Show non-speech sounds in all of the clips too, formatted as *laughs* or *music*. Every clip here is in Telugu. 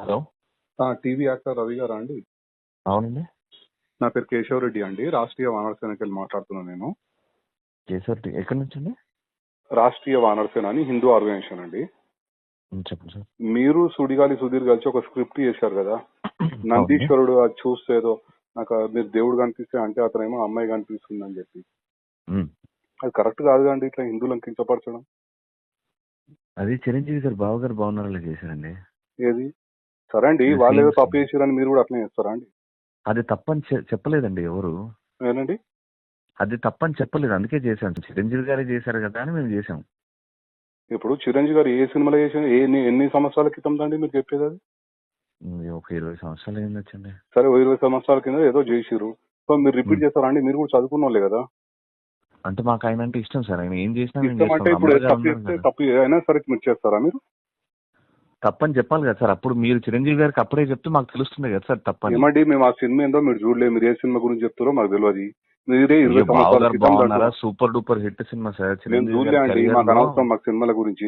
హలో. టీవీ యాక్టర్ రవి గారా అండి? అవునండి. నా పేరు కేశవ్ రెడ్డి అండి. రాష్ట్రీయ వానర సేనకి వెళ్ళి మాట్లాడుతున్నాను నేను. కేశవ్ రెడ్డి ఎక్కడి నుంచి అండి? రాష్ట్రీయ వానర సేన అని హిందూ ఆర్గనైజేషన్ అండి. చెప్పండి సార్. మీరు సుడిగాలి సుధీర్ కలిసి ఒక స్క్రిప్ట్ చేశారు కదా? నందీశ్వరుడు అది చూస్తే ఏదో నాకు మీరు దేవుడు కనిపిస్తే అంటే అతనేమో అమ్మాయి కనిపిస్తుంది అని చెప్పి. అది కరెక్ట్ కాదు అండి ఇట్లా హిందువులను కించపరచడం? అది చిరంజీవి గారు బావ గారు బాగున్నారని చేశారండి. ఏది? సరే అండి వాళ్ళు ఏదో తప్పు చేశారని మీరు కూడా అట్లనే చేస్తారా అండి? అది తప్పని చెప్పలేదండి ఎవరు. ఏనండి అది తప్పని చెప్పలేదు అందుకే చేశాం చిరంజీవి గారే చేశారు కదా అని మేము చేసాం ఇప్పుడు చిరంజీవి గారు ఏ సినిమాలో చేసిన ఎన్ని- ఎన్ని సంవత్సరాల క్రితం అండి మీరు చెప్పేది అది? ఒక ఇరవై సంవత్సరాలు వచ్చండి సరే ఇరవై సంవత్సరాల కింద ఏదో చేసిరు సో మీరు రిపీట్. చేస్తారా అండి? మీరు కూడా చదువుకున్న వాళ్ళే కదా? అంటే మాకు ఆయన అంటే ఇష్టం సార్. ఆయన ఏం చేసినా అంటే ఇప్పుడు. తప్పు అయినా సరే మీరు చేస్తారా మీరు? తప్పని చెప్పాలి కదా సార్. అప్పుడు మీరు చిరంజీవి గారికి అప్పుడే చెప్తే మాకు తెలుస్తుంది కదా సార్ తప్పని. ఏమండి మేము ఆ సినిమా ఏందో మీరు చూడలేదు. మీరు ఏ సినిమా గురించి చెప్తారో మాకు తెలియదు. మీరే ఇరవై సంవత్సరాల క్రితం బాగున్నారా? Super duper hit cinema sir. మేము చిరంజీవి చూడలే గారి అండి career మాకు లో అనవసరం మాకు సినిమాల గురించి.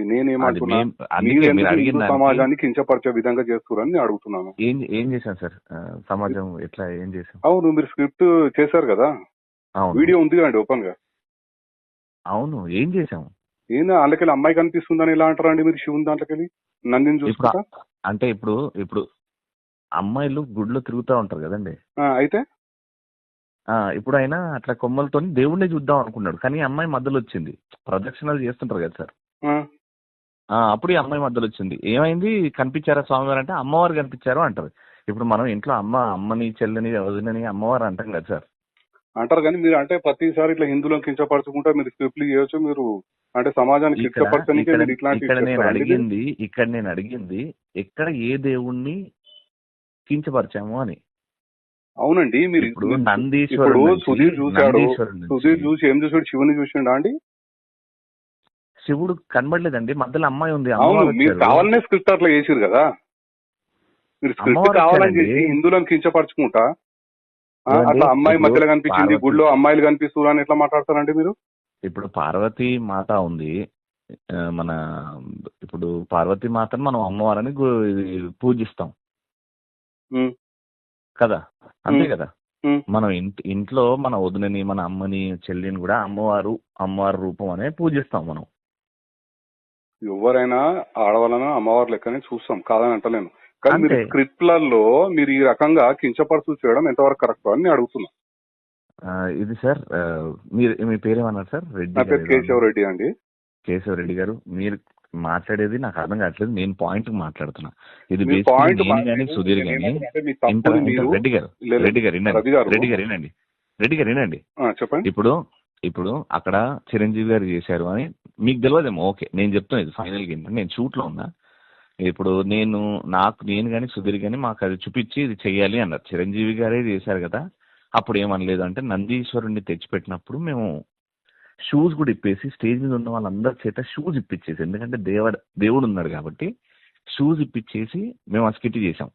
సమాజాన్ని కించపరిచే విధంగా చేస్తున్నారని నేను అడుగుతున్నాను. ఏం ఏం చేశాం సార్? సమాజం ఎట్లా ఏం చేశాం? అవును మీరు స్క్రిప్ట్ చేశారు కదా. వీడియో ఉంది కదండి ఓపెన్గా అవును ఏం చేశాం? ఏందా? అందుకెళ్ళి అమ్మాయి కనిపిస్తుందని ఎలా అంటారండి మీరు శివుని దాంట్లోకెళ్ళి? నందిని చూసుకుంటా? అంటే ఇప్పుడు ఇప్పుడు అమ్మాయిలు గుడిలో తిరుగుతూ ఉంటారు కదండి. అయితే? ఆ ఇప్పుడు ఆయన అట్లా కొమ్మలతో దేవుణ్ణి చూద్దాం అనుకున్నాడు. కానీ అమ్మాయి మధ్యలో వచ్చింది. ప్రదక్షిణలు చేస్తుంటారు కదా సార్. అప్పుడు ఈ అమ్మాయి మధ్యలో వచ్చింది. ఏమైంది? కనిపించారా స్వామివారు అంటే అమ్మవారు కనిపించారు అంటారు. ఇప్పుడు మనం ఇంట్లో అమ్మ అమ్మని చెల్లిని వదినని అమ్మవారు అంటాం కదా సార్. అంటారు కానీ మీరు అంటే ప్రతిసారి ఇట్లా హిందువులను కించపరచుకుంటా మీరు స్క్రిప్ట్లు చేయొచ్చు మీరు అంటే సమాజాన్ని ఇక్కడ మీరు నేను? అడిగింది ఇక్కడ నేను అడిగింది ఎక్కడ ఏ దేవుణ్ణి కించపరిచాము అని. అవునండి మీరు ఇప్పుడు నందీశ్వరుడు సుధీర్ చూశాడు. సుధీర్ చూసి ఏం చూసాడు శివుని చూసిండా అండి? శివుడు కనబడలేదండి మధ్యలో అమ్మాయి ఉంది అవును మీరు. కావాలనే స్క్రిప్ట్ అట్లా చేసిరు కదా. మీరు స్క్రిప్ట్ కావాలని. చేసి హిందువులను కించపరచుకుంటా? అట్లా అమ్మాయి మధ్యలో కనిపించింది గుడిలో అమ్మాయిలు కనిపిస్తున్నారు అని ఎట్లా మాట్లాడతారండి మీరు? ఇప్పుడు పార్వతీ మాత ఉంది. మన ఇప్పుడు పార్వతీ మాతను మనం అమ్మవారని పూజిస్తాం. కదా? అంతే. కదా. మనం ఇంటి ఇంట్లో మన వదినని మన అమ్మని చెల్లిని కూడా అమ్మవారు అమ్మవారి రూపం అనే పూజిస్తాం మనం. ఎవరైనా ఆడవాళ్ళను అమ్మవారి లెక్కనే చూస్తాం. కాదని అంటలేను. కానీ మీరు. స్క్రిప్ట్లలో మీరు ఈ రకంగా కించపరచు చేయడం ఎంతవరకు కరెక్ట్ అని నేను అడుగుతున్నా. ఆ, ఇది సార్ మీరు మీ పేరేమన్నారు సార్? రెడ్డి నా పేరు గారు కేశవ రెడ్డి అండి. కేశవ రెడ్డి గారు మీరు మాట్లాడేది నాకు అర్థం కావట్లేదు. నేను పాయింట్ మాట్లాడుతున్నా. ఇది మీ నేను కానీ సుధీర్ కానీ అంటే మీ ఇంటర్ తప్పుని మీరు రెడ్డి గారు లేదు, రెడ్డి గారు వినండి. గారు. రెడ్డి గారు వినండి. రెడ్డి గారు వినండి. ఆ, చెప్పండి. ఇప్పుడు ఇప్పుడు అక్కడ చిరంజీవి గారు చేశారు అని మీకు తెలియదేమో. ఓకే నేను చెప్తున్నా ఇది ఫైనల్ గేమ్ నేను షూట్లో ఉన్నా. ఇప్పుడు నేను నాకు నేను కానీ సుధీర్ కానీ మాకు అది చూపించి ఇది చెయ్యాలి అన్నారు. చిరంజీవి గారే చేశారు కదా. అప్పుడు ఏమనలేదు అంటే నందీశ్వరుణ్ణి తెచ్చిపెట్టినప్పుడు మేము షూస్ కూడా ఇప్పేసి స్టేజ్ మీద ఉన్న వాళ్ళందరి చేత షూస్ ఇప్పించేసి ఎందుకంటే దేవుడు దేవుడు ఉన్నాడు కాబట్టి షూస్ ఇప్పించేసి మేము ఆ స్కిట్ చేసాం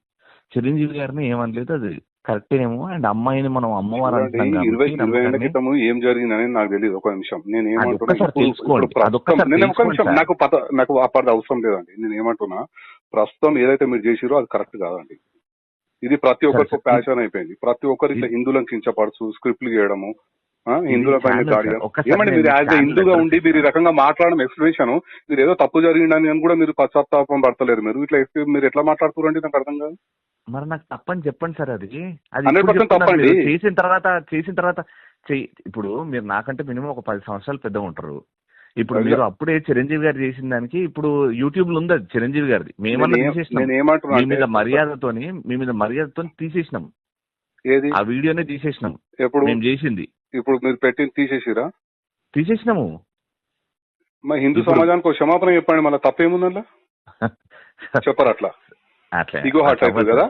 చిరంజీవి గారిని ఏమనలేదు అది కరెక్టేనేమో అండ్ అమ్మాయిని మనం అమ్మవారు క్రితం ఏం జరిగిందని నాకు తెలియదు ఒక నిమిషం. నేను ఏమంటున్నా. నాకు నాకు అవసరం లేదండి. నేను ఏమంటున్నా ప్రస్తుతం ఏదైతే మీరు చేసిరో అది కరెక్ట్ కాదండి. ఇది ప్రతి ఒక్కరికి ప్యాషన్ అయిపోయింది. ప్రతి ఒక్కరు ఇట్లా హిందువులను కించపరచు స్క్రిప్ట్లు చేయడము హిందువుల పైన ఏమండి మీరు యాజ్ హిందూగా ఉండి మీరు ఈ రకంగా మాట్లాడడం ఎక్స్ప్లెనేషన్ మీరు ఏదో తప్పు జరిగిందని అని కూడా మీరు పశ్చాత్తాపం పడతలేరు మీరు. ఇట్లా మీరు ఎట్లా మాట్లాడుతున్నారండి? నాకు అర్థం కాదు. మరి నాకు తప్పని చెప్పండి సార్ అది. అది 100% ఇప్పుడు చెప్తున్నారు తప్పండి. చేసిన తర్వాత చేసిన తర్వాత ఇప్పుడు మీరు నాకంటే మినిమం ఒక పది సంవత్సరాలు పెద్దగా ఉంటారు. ఇప్పుడు. మీరు అప్పుడే చిరంజీవి గారు చేసిన దానికి ఇప్పుడు యూట్యూబ్లో ఉంది అది చిరంజీవి గారిది. మేమన్నా మీ మీద మర్యాదతోని మీ మీద మర్యాదతో తీసేసినాం. ఏది? ఆ వీడియోనే తీసేసినాం. ఎప్పుడు? మేము చేసింది. ఇప్పుడు మీరు పెట్టింది తీసేసిరా? తీసేసినాము. మరి హిందూ సమాజానికి ఒక క్షమాపణ చెప్పండి మళ్ళీ తప్పేముందల్లా? *laughs* చెప్పరు అట్లా? అట్లా. ఇగో హార్ట్ అవుతుంది కదా?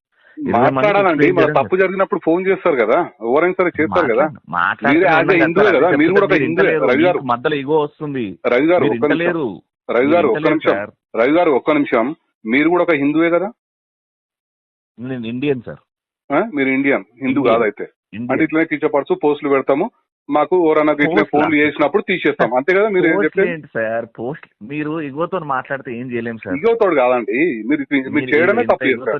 మాట్లాడాలండి. మన తప్పు జరిగినప్పుడు ఫోన్ చేస్తారు కదా. ఎవరైనా సరే చేస్తారు కదా. మీరే హిందువే కదా, మీరు కూడా ఒక హిందువే. రవి గారు. మీకు మధ్యలో ఇగో వస్తుంది. రవి గారు ఒక్క నిమిషం. రవి గారు మీరు ఒక్క నిమిషం సార్. రవి గారు ఒక్క నిమిషం. మీరు కూడా ఒక హిందువే కదా? నేను ఇండియన్ సార్? మీరు ఇండియన్. హిందూ. కాదైతే. అంటే ఇట్లనే కించపడుతూ పోస్టులు పెడతాము. మాకు ఎవరన్నా ఇట్లా? ఫోన్లు చేసినప్పుడు తీసేస్తాం. అంతే కదా మీరు ఏం సార్? పోస్ట్ మీరు ఇగోతో మాట్లాడితే ఏం చేయలేం సార్? ఇగోతోడు కాదండి. మీరు మీరు చేయడమే తప్పు చేస్తారు.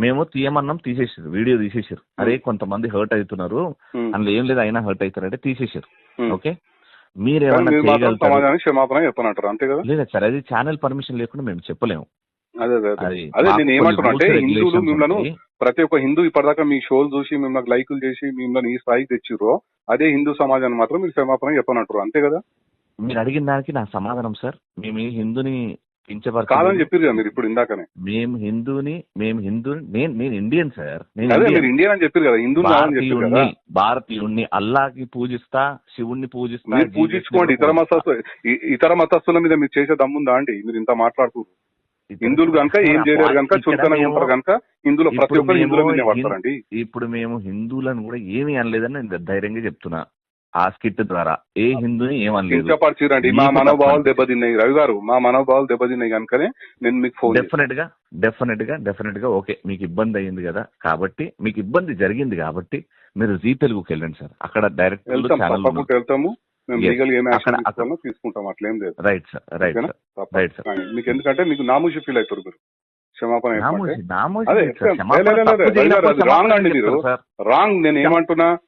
మేము తీయమన్నాం తీసేసారు వీడియో తీసేసారు. అరే కొంతమంది హర్ట్ అవుతున్నారు. ఉమ్. అందులో ఏం లేదు అయినా హర్ట్ అవుతారంటే తీసేసారు. ఓకే? మీరు ఏమన్నా చేయగలుగుతారు? సమాజానికి క్షమాపణ చెప్పనంటారు అంతే కదా? లేదా సార్ అది ఛానల్ పర్మిషన్ లేకుండా మేము చెప్పలేము. అదే అదే నేను ఏమంటున్నా అంటే హిందువులు మిమ్మల్ని. ప్రతి ఒక్క హిందూ ఇప్పటిదాకా మీ షోలు చూసి మిమ్మల్ని లైకులు చేసి మిమ్మల్ని ఈ స్థాయికి తెచ్చిర్రో అదే హిందూ సమాజాన్ని మాత్రం మీరు క్షమాపణ చెప్పనంటారు అంతే కదా? మీరు అడిగిన దానికి నా సమాధానం సార్. మేము ఈ హిందూని కాదని చెప్పారు కదా మీరు ఇప్పుడు ఇందాకనే. మేము హిందూని మేము హిందూ నేను నేను ఇండియన్ సార్. నేను అదే మీరు ఇండియన్. అని చెప్పారు కదా హిందూ కాదని చెప్పారు కదా. భారతీయుణ్ణి భారతీయుణ్ణి అల్లాకి పూజిస్తా శివుణ్ణి పూజిస్తా మీరు పూజించుకోండి ఇతర మతస్థు ఇతర మతస్థుల మీద మీరు చేసే దమ్ముందా అండి? మీరు ఇంత మాట్లాడుతున్నారు హిందువులు కనుక ఏం చేయలేరు కనుక మేము- ఉంటారు కనుక హిందువులు ప్రతి ఒక్కరు హిందువుల మీద పడతారండి. ఇప్పుడు మేము హిందువులను కూడా ఏమీ అనలేదని నేను ధైర్యంగా చెప్తున్నా. ఆ స్కిట్ ద్వారా. ఏ హిందూని ఏమనలేదు. కించపరిచిరండి మా మనోభావాలు. దెబ్బతిన్నాయి. రవి గారు మా మనోభావాలు దెబ్బతిన్నాయి కనుకనే నేను మీకు ఫోన్. డెఫినెట్గా డెఫినెట్గా డెఫినెట్గా ఓకే మీకు ఇబ్బంది అయ్యింది కదా. కాబట్టి మీకు ఇబ్బంది జరిగింది కాబట్టి మీరు జీ తెలుగుకి వెళ్ళండి సార్. అక్కడ డైరెక్ట్ వెళ్తాము. తీసుకుంటాం. అట్లేం లేదు. Right sir right? Sir. Right sir మీకు ఎందుకంటే మీకు నామూషి ఫీల్ అవుతారు మీరు. క్షమాపణ రాంగ్ అండి మీరు. రాంగ్ నేను ఏమంటున్నా?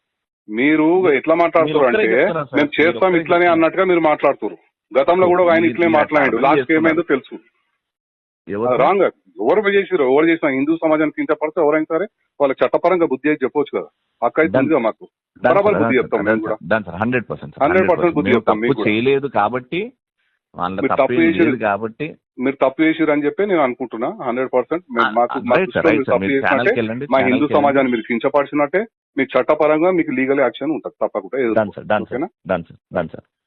మీరు ఎట్లా ఒక్కరే అంటే. మేము చేస్తాం ఇట్లానే. అన్నట్టుగా మీరు మాట్లాడుతారు గతంలో కూడా ఆయన మీరు- ఇట్లే మీరు మాట్లాడాడు లాస్ట్. ఏమైందో తెలుసు? రాంగ్ ఎవరు చేసిరు ఎవరు చేసినా హిందూ సమాజానికి కించపడితే ఎవరైనా సరే వాళ్ళకి చట్టపరంగా బుద్ధి అయితే చెప్పొచ్చు కదా హక్కు అయితే మాకు బరాబర్ బుద్ధి చెప్తాం మేము కూడా సార్, 100% సార్, 100% బుద్ధి చెప్తాం మీకు. చేయలేదు కాబట్టి వాళ్ళ మీరు తప్పు చేసిరు. కాబట్టి మీరు తప్పు చేసిరు అని చెప్పి నేను అనుకుంటున్నా హండ్రెడ్ పర్సెంట్ మాకు మా హిందూ. సమాజాన్ని మీరు కించపరిచినట్టే మీకు చట్టపరంగా మీకు లీగల్ యాక్షన్ ఉంటుంది తప్పకుండా. డన్ సార్ డన్ సార్ ఓకేనా? Done sir